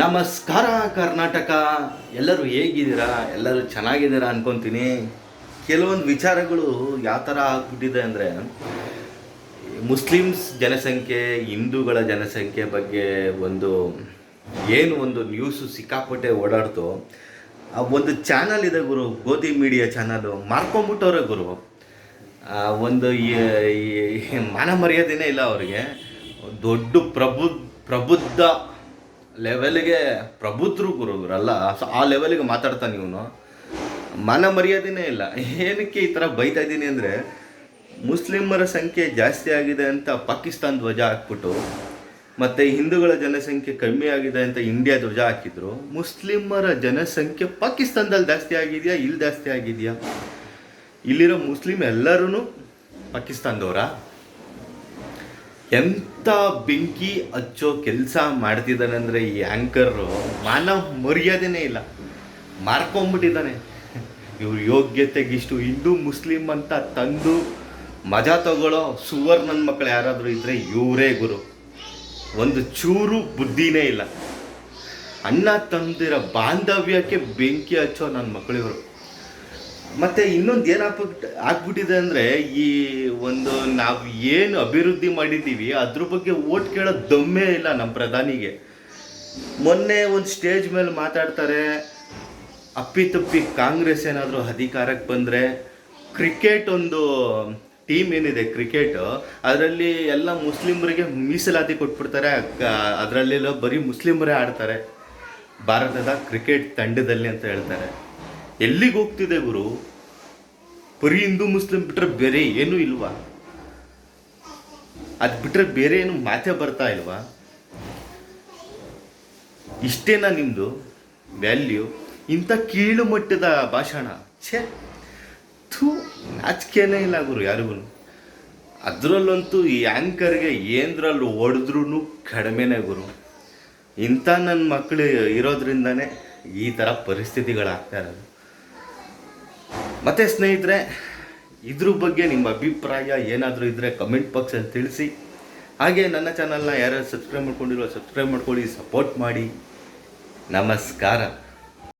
ನಮಸ್ಕಾರ ಕರ್ನಾಟಕ. ಎಲ್ಲರೂ ಹೇಗಿದ್ದೀರಾ? ಎಲ್ಲರೂ ಚೆನ್ನಾಗಿದ್ದೀರಾ ಅನ್ಕೊಂತೀನಿ. ಕೆಲವೊಂದು ವಿಚಾರಗಳು ಯಾವ ಥರ ಆಗ್ಬಿಟ್ಟಿದೆ ಅಂದರೆ, ಮುಸ್ಲಿಮ್ಸ್ ಜನಸಂಖ್ಯೆ, ಹಿಂದೂಗಳ ಜನಸಂಖ್ಯೆ ಬಗ್ಗೆ ಒಂದು, ಏನು ಒಂದು ನ್ಯೂಸು ಸಿಕ್ಕಾಪಟ್ಟೆ ಓಡಾಡ್ತು. ಆ ಒಂದು ಚಾನಲ್ ಇದೆ ಗುರು, ಗೋಧಿ ಮೀಡಿಯಾ ಚಾನಲು ಮಾರ್ಕೊಂಬಿಟ್ಟವ್ರೆ ಗುರು. ಒಂದು ಮಾನ ಮರ್ಯಾದೆನೇ ಇಲ್ಲ ಅವರಿಗೆ. ದೊಡ್ಡ ಪ್ರಬುದ್ಧ ಪ್ರಬುದ್ಧ ಲೆವೆಲ್ಗೆ ಪ್ರಬುದ್ಧರು ಗುರುಗಳಲ್ಲ ಸೊ ಆ ಲೆವೆಲ್ಗೆ ಮಾತಾಡ್ತಾನೆ ಇವನು. ಮಾನ ಮರ್ಯಾದೆನೇ ಇಲ್ಲ. ಏನಕ್ಕೆ ಈ ಥರ ಬೈತಾ ಇದ್ದೀನಿ ಅಂದರೆ, ಮುಸ್ಲಿಮರ ಸಂಖ್ಯೆ ಜಾಸ್ತಿ ಆಗಿದೆ ಅಂತ ಪಾಕಿಸ್ತಾನ ಧ್ವಜ ಹಾಕ್ಬಿಟ್ಟು, ಮತ್ತು ಹಿಂದೂಗಳ ಜನಸಂಖ್ಯೆ ಕಮ್ಮಿ ಆಗಿದೆ ಅಂತ ಇಂಡಿಯಾ ಧ್ವಜ ಹಾಕಿದ್ರು. ಮುಸ್ಲಿಮರ ಜನಸಂಖ್ಯೆ ಪಾಕಿಸ್ತಾನದಲ್ಲಿ ಜಾಸ್ತಿ ಆಗಿದೆಯಾ? ಇಲ್ಲಿ ಜಾಸ್ತಿ ಆಗಿದೆಯಾ? ಇಲ್ಲಿರೋ ಮುಸ್ಲಿಂ ಎಲ್ಲರೂ ಪಾಕಿಸ್ತಾನದವರ? ಎಂಥ ಬೆಂಕಿ ಹಚ್ಚೋ ಕೆಲಸ ಮಾಡ್ತಿದ್ದಾನೆ ಅಂದರೆ ಈ ಆ್ಯಂಕರು ಮಾನವ ಮರ್ಯಾದೆನೇ ಇಲ್ಲ. ಮಾರ್ಕೊಂಬಿಟ್ಟಿದ್ದಾನೆ ಇವ್ರ ಯೋಗ್ಯತೆಗಿಷ್ಟು ಹಿಂದೂ ಮುಸ್ಲಿಂ ಅಂತ ತಂದು ಮಜಾ ತಗೊಳ್ಳೋ ಸುವರ್ಣನ ಮಕ್ಕಳು ಯಾರಾದರೂ ಇದ್ದರೆ ಇವರೇ ಗುರು. ಒಂದು ಚೂರು ಬುದ್ಧಿನೇ ಇಲ್ಲ. ಅಣ್ಣ ತಂದಿರೋ ಬಾಂಧವ್ಯಕ್ಕೆ ಬೆಂಕಿ ಹಚ್ಚೋ ನನ್ನ ಮಕ್ಕಳು ಇವರು. ಮತ್ತೆ ಇನ್ನೊಂದು ಏನಾಗ್ಬಿಟ್ಟು ಆಗ್ಬಿಟ್ಟಿದೆ ಅಂದರೆ ಈ ಒಂದು ನಾವು ಏನು ಅಭಿವೃದ್ಧಿ ಮಾಡಿದ್ದೀವಿ, ಅದ್ರ ಬಗ್ಗೆ ಓಟ್ ಕೇಳೋ ದಮ್ಮೇ ಇಲ್ಲ ನಮ್ಮ ಪ್ರಧಾನಿಗೆ. ಮೊನ್ನೆ ಒಂದು ಸ್ಟೇಜ್ ಮೇಲೆ ಮಾತಾಡ್ತಾರೆ ಅಪ್ಪಿತಪ್ಪಿ ಕಾಂಗ್ರೆಸ್ ಏನಾದರೂ ಅಧಿಕಾರಕ್ಕೆ ಬಂದರೆ ಕ್ರಿಕೆಟ್ ಒಂದು ಟೀಮ್ ಏನಿದೆ ಕ್ರಿಕೆಟ್, ಅದರಲ್ಲಿ ಎಲ್ಲ ಮುಸ್ಲಿಮರಿಗೆ ಮೀಸಲಾತಿ ಕೊಟ್ಬಿಡ್ತಾರೆ ಅದರಲ್ಲೆಲ್ಲ ಬರೀ ಮುಸ್ಲಿಮರೇ ಆಡ್ತಾರೆ. ಭಾರತದ ಕ್ರಿಕೆಟ್ ತಂಡದಲ್ಲಿ ಅಂತ ಹೇಳ್ತಾರೆ. ಎಲ್ಲಿಗೆ ಹೋಗ್ತಿದೆ ಗುರು? ಬರೀ ಹಿಂದೂ, ಮುಸ್ಲಿಂ ಬಿಟ್ಟರೆ ಬೇರೆ ಏನೂ ಇಲ್ವಾ? ಅದು ಬಿಟ್ಟರೆ ಬೇರೆ ಏನು ಮಾತೇ ಬರ್ತಾ ಇಲ್ವಾ? ಇಷ್ಟೇನಾ ನಿಮ್ಮದು ವ್ಯಾಲ್ಯೂ? ಇಂಥ ಕೀಳು ಮಟ್ಟದ ಭಾಷಣ? ಛೇ! ಥೂ ನಾಚಿಕೆನೇ ಇಲ್ಲ ಗುರು ಯಾರಿಗೂ. ಅದರಲ್ಲಂತೂ ಈ ಆ್ಯಂಕರ್ಗೆ ಏನರಲ್ಲಿ ಹೊಡೆದ್ರೂ ಕಡಿಮೆನೇ ಗುರು. ಇಂಥ ನನ್ನ ಮಕ್ಕಳು ಇರೋದ್ರಿಂದನೇ ಈ ಥರ ಪರಿಸ್ಥಿತಿಗಳಾಗ್ತಾ ಇರೋದು. ಮತ್ತೆ ಸ್ನೇಹಿತರೆ, ಇದ್ರ ಬಗ್ಗೆ ನಿಮ್ಮ ಅಭಿಪ್ರಾಯ ಏನಾದರೂ ಇದ್ದರೆ ಕಮೆಂಟ್ ಬಾಕ್ಸಲ್ಲಿ ತಿಳಿಸಿ. ಹಾಗೆ ನನ್ನ ಚಾನಲ್ನ ಯಾರ್ಯಾರು ಸಬ್ಸ್ಕ್ರೈಬ್ ಮಾಡ್ಕೊಂಡಿರೋ ಸಬ್ಸ್ಕ್ರೈಬ್ ಮಾಡ್ಕೊಳ್ಳಿ ಸಪೋರ್ಟ್ ಮಾಡಿ. ನಮಸ್ಕಾರ.